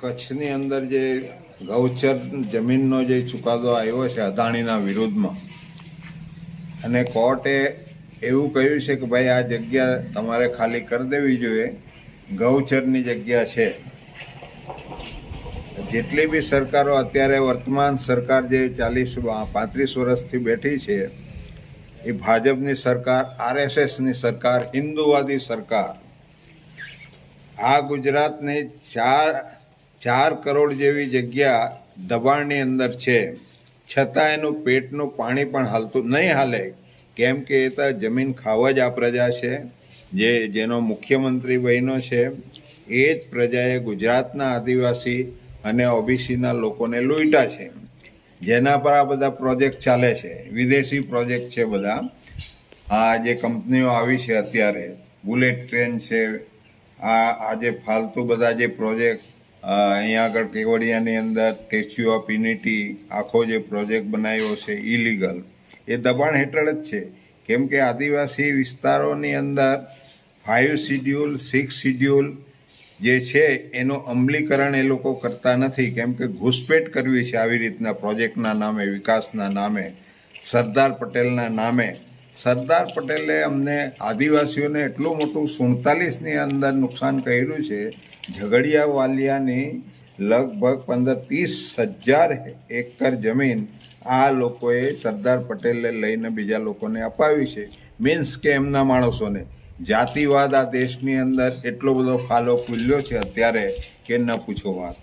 કચ્છની અંદર જે ગૌચર જમીનનો જે ચુકાદો આવ્યો છે અદાણીના વિરુદ્ધમાં. અને કોર્ટે એવું કહ્યું છે કે ભાઈ આ જગ્યા તમારે ખાલી કરી દેવી જોઈએ, ગૌચરની જગ્યા છે. જેટલી બી સરકારો અત્યારે વર્તમાન સરકાર જે ચાલીસ પાંત્રીસ વર્ષથી બેઠી છે, એ ભાજપની સરકાર, આરએસએસની સરકાર, હિન્દુવાદી સરકાર, આ ગુજરાતની ચાર ચાર કરોડ જેવી જગ્યા દબાણની અંદર છે. છતાં એનું પેટનું પાણી પણ હાલતું નહીં હાલે, કેમ કે એ તો જમીન ખાવા જ આ પ્રજા છે, જે જેનો મુખ્યમંત્રી બહેનો છે. એ જ પ્રજાએ ગુજરાતના આદિવાસી અને ઓબીસીના લોકોને લૂંટા છે. જેના પર આ બધા પ્રોજેક્ટ ચાલે છે. વિદેશી પ્રોજેક્ટ છે બધા. આ જે કંપનીઓ આવી છે અત્યારે, બુલેટ ટ્રેન છે, આ આજે ફાલતુ બધા જે પ્રોજેક્ટ અહીંયા આગળ કેવડિયાની અંદર સ્ટેચ્યુ ઓફ યુનિટી આખો જે પ્રોજેક્ટ બનાવ્યો છે ઇલીગલ એ દબાણ હેઠળ જ છે. કેમ કે આદિવાસી વિસ્તારોની અંદર ફાઇવ શિડ્યુલ સિક્સ શિડ્યુલ જે છે, એનું અમલીકરણ એ લોકો કરતા નથી. કેમ કે ઘૂસપેટ કરવી છે આવી રીતના પ્રોજેક્ટના નામે, વિકાસના નામે, સરદાર પટેલના નામે. સરદાર પટેલે અમને આદિવાસીઓને એટલું મોટું સુડતાલીસની અંદર નુકસાન કર્યું છે ઝઘડિયા વાલિયાની લગભગ પંદર ત્રીસ હજાર એકર જમીન આ લોકોએ સરદાર પટેલને લઈને બીજા લોકોને અપાવી છે. મીન્સ કે એમના માણસોને. જાતિવાદ આ દેશની અંદર એટલો બધો ફાલો ખુલ્યો છે અત્યારે કે ન પૂછો વાત.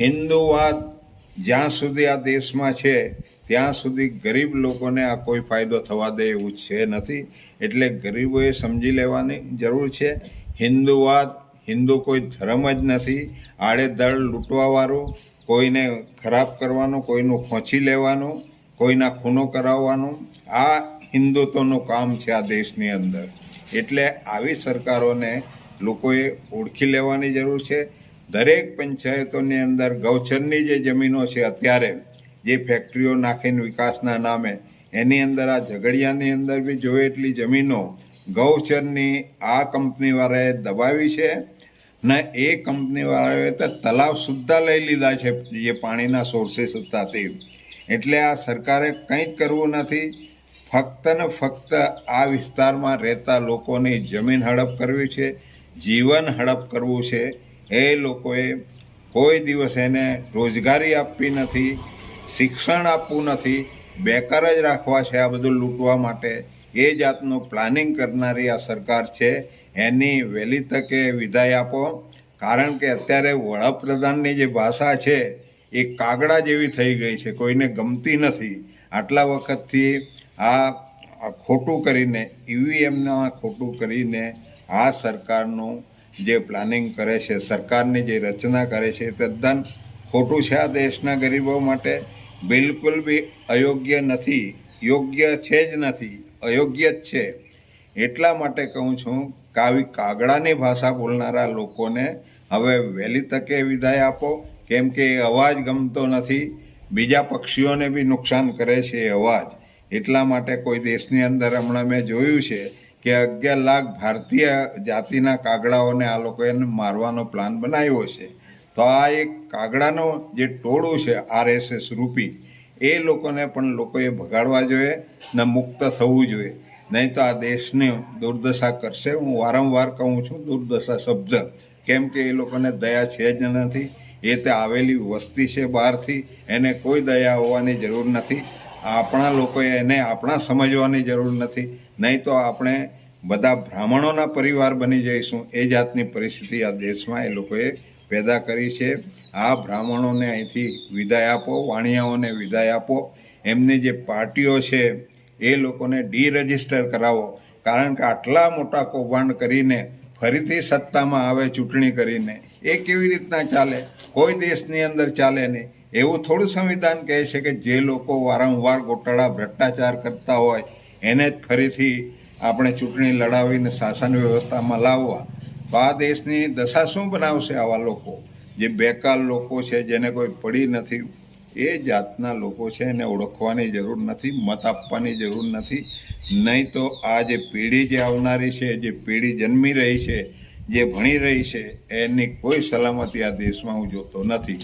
હિન્દુવાદ જ્યાં સુધી આ દેશમાં છે, ત્યાં સુધી ગરીબ લોકોને આ કોઈ ફાયદો થવા દે એવું છે નથી. એટલે ગરીબોએ સમજી લેવાની જરૂર છે. હિન્દુવાદ હિન્દુ કોઈ ધર્મ જ નથી. આડેધડ લૂંટવાવાળું, કોઈને ખરાબ કરવાનું, કોઈનું ખોંચી લેવાનું, કોઈના ખૂનો કરાવવાનું, આ હિન્દુત્વનું કામ છે આ દેશની અંદર. એટલે આવી સરકારોને લોકોએ ઓળખી લેવાની જરૂર છે. દરેક પંચાયતોની અંદર ગૌચરની જે જમીનો છે અત્યારે, જે ફેક્ટરીઓ નાખીને વિકાસના નામે, એની અંદર આ ઝઘડિયાની અંદર બી જોઈએ એટલી જમીનો ગૌચરની આ કંપનીવાળાએ દબાવી છે ને એ કંપનીવાળાએ તો તલાવ સુદ્ધા લઈ લીધા છે જે પાણીના સોર્સિસ હતાથી એટલે આ સરકારે કંઈ જ કરવું નથી, ફક્ત ને ફક્ત આ વિસ્તારમાં રહેતા લોકોની જમીન હડપ કરવી છે, જીવન હડપ કરવું છે એ લોકોએ કોઈ દિવસ એને રોજગારી આપવી નથી, શિક્ષણ આપવું નથી, બેકાર જ રાખવા છે આ બધું લૂંટવા માટે. એ જાતનું પ્લાનિંગ કરનારી આ સરકાર છે. એની વહેલી તકે વિદાય આપો. કારણ કે અત્યારે વડાપ્રધાનની જે ભાષા છે, એ કાગડા જેવી થઈ ગઈ છે. કોઈને ગમતી નથી. આટલા વખતથી આ ખોટું કરીને, ઈવીએમના ખોટું કરીને આ સરકારનું જે પ્લાનિંગ કરે છે, સરકારની જે રચના કરે છે તદ્દન ખોટું છે આ દેશના ગરીબો માટે. બિલકુલ બી અયોગ્ય નથી, યોગ્ય છે જ નથી, અયોગ્ય જ છે. એટલા માટે કહું છું કે આવી કાગડાની ભાષા બોલનારા લોકોને હવે વહેલી તકે વિદાય આપો. કેમ કે એ અવાજ ગમતો નથી, બીજા પક્ષીઓને બી નુકસાન કરે છે એ અવાજ. એટલા માટે કોઈ દેશની અંદર હમણાં મેં જોયું છે કે અગિયાર લાખ ભારતીય જાતિના કાગડાઓને આ લોકોએ મારવાનો પ્લાન બનાવ્યો છે. તો આ એક કાગડાનો જે ટોળું છે આરએસએસ રૂપી, એ લોકોને પણ લોકોએ ભગાડવા જોઈએ ને મુક્ત થવું જોઈએ. નહીં તો આ દેશને દુર્દશા કરશે. હું વારંવાર કહું છું, દુર્દશા શબ્દ. કેમ કે એ લોકોને દયા છે જ નથી. એ તે આવેલી વસ્તી છે બહારથી. એને કોઈ દયા હોવાની જરૂર નથી. આપણા લોકોએ એને આપણા સમજવાની જરૂર નથી. નહીં તો આપણે બધા બ્રાહ્મણોના પરિવાર બની જઈશું. એ જાતની પરિસ્થિતિ આ દેશમાં એ લોકોએ પેદા કરી છે. આ બ્રાહ્મણોને અહીંથી વિદાય આપો, વાણિયાઓને વિદાય આપો. એમની જે પાર્ટીઓ છે, એ લોકોને ડીરજિસ્ટર કરાવો. કારણ કે આટલા મોટા કૌભાંડ કરીને ફરીથી સત્તામાં આવે ચૂંટણી કરીને. એ કેવી રીતના ચાલે? કોઈ દેશની અંદર ચાલે નહીં. એવું થોડું સંવિધાન કહે છે કે જે લોકો વારંવાર ગોટાળા ભ્રષ્ટાચાર કરતા હોય, એને જ ફરીથી આપણે ચૂંટણી લડાવીને શાસન વ્યવસ્થામાં લાવવા. તો આ દેશની દશા શું બનાવશે આવા લોકો? જે બેકાર લોકો છે, જેને કોઈ પડી નથી, એ જાતના લોકો છે, એને ઓળખવાની જરૂર નથી, મત આપવાની જરૂર નથી. નહીં તો આ જે પેઢી જે આવનારી છે, જે પેઢી જન્મી રહી છે, જે ભણી રહી છે, એની કોઈ સલામતી આ દેશમાં હું જોતો નથી.